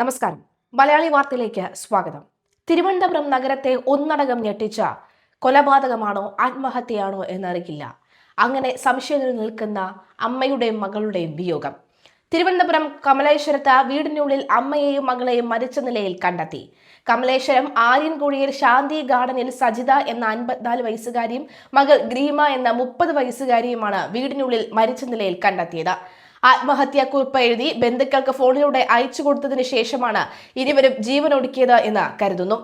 നമസ്കാരം. മലയാളി വാർത്തയിലേക്ക് സ്വാഗതം. തിരുവനന്തപുരം നഗരത്തെ ഒന്നടങ്കം ഞെട്ടിച്ച കൊലപാതകമാണോ ആത്മഹത്യയാണോ എന്നറിയില്ല. അങ്ങനെ സംശയങ്ങൾ നിൽക്കുന്ന അമ്മയുടെയും മകളുടെയും വിയോഗം. തിരുവനന്തപുരം കമലേശ്വരത്ത് വീടിനുള്ളിൽ അമ്മയെയും മകളെയും മരിച്ച നിലയിൽ കണ്ടെത്തി. കമലേശ്വരം ആര്യൻകുഴിയിൽ ശാന്തി ഗാർഡനിൽ സജിത എന്ന അൻപത്തിനാല് വയസ്സുകാരിയും മകൾ ഗ്രീമ എന്ന മുപ്പത് വയസ്സുകാരിയുമാണ് വീടിനുള്ളിൽ മരിച്ച നിലയിൽ കണ്ടെത്തിയത്. ആത്മഹത്യാക്കുറിപ്പ് എഴുതി ബന്ധുക്കൾക്ക് ഫോണിലൂടെ അയച്ചു കൊടുത്തതിന് ശേഷമാണ് ഇരുവരും ജീവനൊടുക്കിയത് എന്ന് കരുതുന്നു.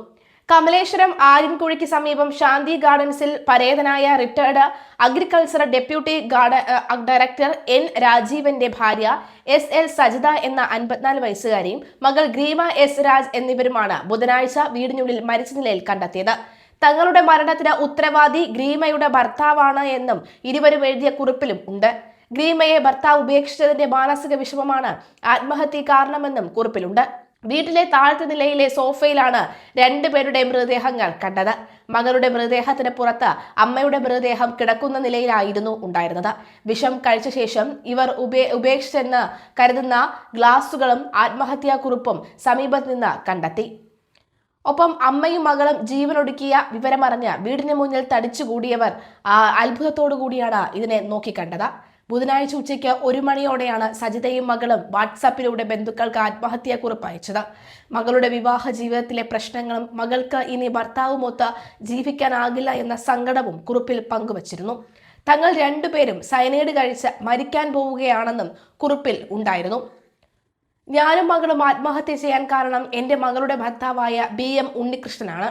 കമലേശ്വരം ആര്യൻകുഴിക്ക് സമീപം ശാന്തി ഗാർഡൻസിൽ പരേതനായ retired agriculture deputy garden director N രാജീവന്റെ ഭാര്യ എസ് എൽ സജിത എന്ന അൻപത്തിനാല് വയസ്സുകാരിയും മകൾ ഗ്രീമ എസ് രാജ് എന്നിവരുമാണ് ബുധനാഴ്ച വീടിനുള്ളിൽ മരിച്ച നിലയിൽ കണ്ടെത്തിയത്. തങ്ങളുടെ മരണത്തിന് ഉത്തരവാദി ഗ്രീമയുടെ ഭർത്താവാണ് എന്നും ഇരുവരും എഴുതിയ കുറിപ്പിലും ഉണ്ട്. ഗ്രീമയെ ഭർത്താവ് ഉപേക്ഷിച്ചതിന്റെ മാനസിക വിഷമമാണ് ആത്മഹത്യ കാരണമെന്നും കുറിപ്പിലുണ്ട്. വീട്ടിലെ താഴ്ത്തു നിലയിലെ സോഫയിലാണ് രണ്ടുപേരുടെ മൃതദേഹങ്ങൾ കണ്ടത്. മകളുടെ മൃതദേഹത്തിന് പുറത്ത് അമ്മയുടെ മൃതദേഹം കിടക്കുന്ന നിലയിലായിരുന്നു ഉണ്ടായിരുന്നത്. വിഷം കഴിച്ച ശേഷം ഇവർ ഉപേ ഉപേക്ഷിച്ചെന്ന് കരുതുന്ന ഗ്ലാസുകളും ആത്മഹത്യാക്കുറിപ്പും സമീപത്ത് നിന്ന് കണ്ടെത്തി. ഒപ്പം അമ്മയും മകളും ജീവനൊടുക്കിയ വിവരമറിഞ്ഞ് വീടിന് മുന്നിൽ തടിച്ചുകൂടിയവർ അത്ഭുതത്തോടു കൂടിയാണ് ഇതിനെ നോക്കിക്കണ്ടത്. ബുധനാഴ്ച ഉച്ചയ്ക്ക് ഒരു മണിയോടെയാണ് സജിതയും മകളും വാട്സാപ്പിലൂടെ ബന്ധുക്കൾക്ക് ആത്മഹത്യാക്കുറിപ്പ് അയച്ചത്. മകളുടെ വിവാഹ ജീവിതത്തിലെ പ്രശ്നങ്ങളും മകൾക്ക് ഇനി ഭർത്താവുമൊത്ത് ജീവിക്കാനാകില്ല എന്ന സങ്കടവും കുറിപ്പിൽ പങ്കുവച്ചിരുന്നു. തങ്ങൾ രണ്ടുപേരും സയനൈഡ് കഴിച്ച് മരിക്കാൻ പോവുകയാണെന്നും കുറിപ്പിൽ ഉണ്ടായിരുന്നു. ഞാനും മകളും ആത്മഹത്യ ചെയ്യാൻ കാരണം എന്റെ മകളുടെ ഭർത്താവായ ബി എം ഉണ്ണികൃഷ്ണനാണ്.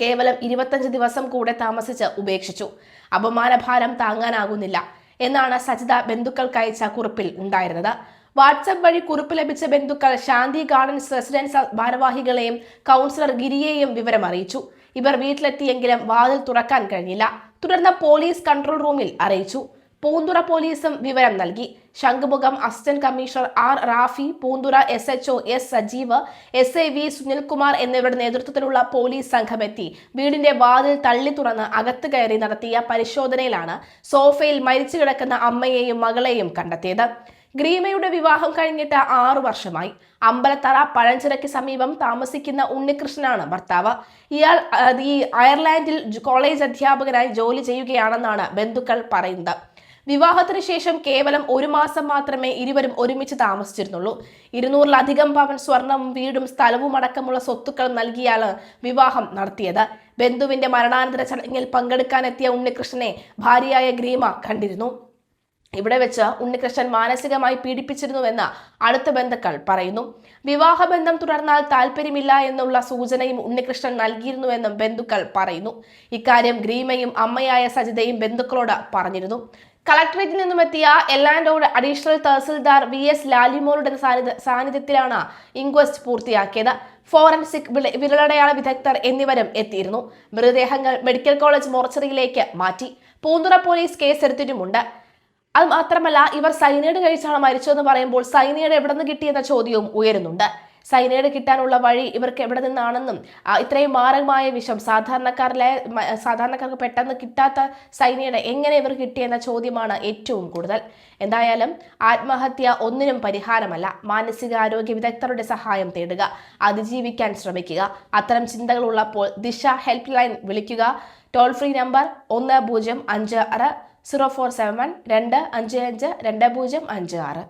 കേവലം ഇരുപത്തഞ്ച് ദിവസം കൂടെ താമസിച്ച് ഉപേക്ഷിച്ചു. അപമാനഭാരം താങ്ങാനാകുന്നില്ല. എന്നാണ് സജിത ബന്ധുക്കൾക്ക് അയച്ച കുറിപ്പിൽ ഉണ്ടായിരുന്നത്. വാട്സപ്പ് വഴി കുറിപ്പ് ലഭിച്ച ബന്ധുക്കൾ ശാന്തി ഗാർഡൻസ് റെസിഡൻസ് ഭാരവാഹികളെയും കൗൺസിലർ ഗിരിയെയും വിവരം അറിയിച്ചു. ഇവർ വീട്ടിലെത്തിയെങ്കിലും വാതിൽ തുറക്കാൻ കഴിഞ്ഞില്ല. തുടർന്ന് പോലീസ് കൺട്രോൾ റൂമിൽ അറിയിച്ചു. പൂന്തുറ പോലീസും വിവരം നൽകി. Shanghumukham assistant commissioner R Rafi Poonthura S HO S Sajeev S I V Sunilkumar എന്നിവരുടെ നേതൃത്വത്തിലുള്ള പോലീസ് സംഘമെത്തി. വീടിന്റെ വാതിൽ തള്ളി തുറന്ന് അകത്ത് കയറി നടത്തിയ പരിശോധനയിലാണ് സോഫയിൽ മരിച്ചു കിടക്കുന്ന അമ്മയെയും മകളെയും കണ്ടെത്തിയത്. ഗ്രീമയുടെ വിവാഹം കഴിഞ്ഞിട്ട് ആറു വർഷമായി. അമ്പലത്തറ പഴഞ്ചിറയ്ക്ക് സമീപം താമസിക്കുന്ന ഉണ്ണികൃഷ്ണനാണ് ഭർത്താവ്. ഇയാൾ ഈ അയർലാൻഡിൽ കോളേജ് അധ്യാപകനായി ജോലി ചെയ്യുകയാണെന്നാണ് ബന്ധുക്കൾ പറയുന്നത്. വിവാഹത്തിന് ശേഷം കേവലം ഒരു മാസം മാത്രമേ ഇരുവരും ഒരുമിച്ച് താമസിച്ചിരുന്നുള്ളൂ. ഇരുന്നൂറിലധികം പവൻ സ്വർണവും വീടും സ്ഥലവും അടക്കമുള്ള സ്വത്തുക്കൾ നൽകിയാണ് വിവാഹം നടത്തിയത്. ബന്ധുവിന്റെ മരണാനന്തര ചടങ്ങിൽ പങ്കെടുക്കാനെത്തിയ ഉണ്ണികൃഷ്ണനെ ഭാര്യയായ ഗ്രീമ കണ്ടിരുന്നു. ഇവിടെ വെച്ച് ഉണ്ണികൃഷ്ണൻ മാനസികമായി പീഡിപ്പിച്ചിരുന്നുവെന്ന് അടുത്ത ബന്ധുക്കൾ പറയുന്നു. വിവാഹബന്ധം തുടർന്നാൽ താല്പര്യമില്ല എന്നുള്ള സൂചനയും ഉണ്ണികൃഷ്ണൻ നൽകിയിരുന്നുവെന്നും ബന്ധുക്കൾ പറയുന്നു. ഇക്കാര്യം ഗ്രീമയും അമ്മയായ സജിതയും ബന്ധുക്കളോട് പറഞ്ഞിരുന്നു. കളക്ടറേറ്റിൽ നിന്നും എത്തിയ എല്ലാൻഡോട് അഡീഷണൽ തഹസിൽദാർ വി എസ് ലാലിമോളുടെ സാന്നിധ്യത്തിലാണ് ഇൻക്വസ്റ്റ് പൂർത്തിയാക്കിയത്. ഫോറൻസിക് വിരലടയാള വിദഗ്ധർ എന്നിവരും എത്തിയിരുന്നു. മൃതദേഹങ്ങൾ മെഡിക്കൽ കോളേജ് മോർച്ചറിയിലേക്ക് മാറ്റി. പൂന്തുറ പോലീസ് കേസെടുത്തിട്ടുമുണ്ട്. അത് മാത്രമല്ല ഇവർ സൈനൈഡ് കഴിച്ചാണ് മരിച്ചതെന്ന് പറയുമ്പോൾ സൈനൈഡ് എവിടെ നിന്ന് കിട്ടിയെന്ന ചോദ്യവും ഉയരുന്നുണ്ട്. സൈനൈഡ് കിട്ടാനുള്ള വഴി ഇവർക്ക് എവിടെ നിന്നാണെന്നും ഇത്രയും മാരകമായ വിഷം സാധാരണക്കാരിലെ സാധാരണക്കാർക്ക് പെട്ടെന്ന് കിട്ടാത്ത സൈനൈഡ് എങ്ങനെ ഇവർ കിട്ടിയെന്ന ചോദ്യമാണ് ഏറ്റവും കൂടുതൽ. എന്തായാലും ആത്മഹത്യ ഒന്നിനും പരിഹാരമല്ല. മാനസികാരോഗ്യ വിദഗ്ധരുടെ സഹായം തേടുക അതിജീവിക്കാൻ ശ്രമിക്കുക. അത്തരം ചിന്തകൾ ഉള്ളപ്പോൾ ദിശ ഹെൽപ്പ് ലൈൻ വിളിക്കുക. ടോൾ ഫ്രീ നമ്പർ ഒന്ന് പൂജ്യം അഞ്ച് ആറ് സീറോ ഫോർ സെവൻ രണ്ട് അഞ്ച് അഞ്ച് രണ്ട് പൂജ്യം അഞ്ച് ആറ്.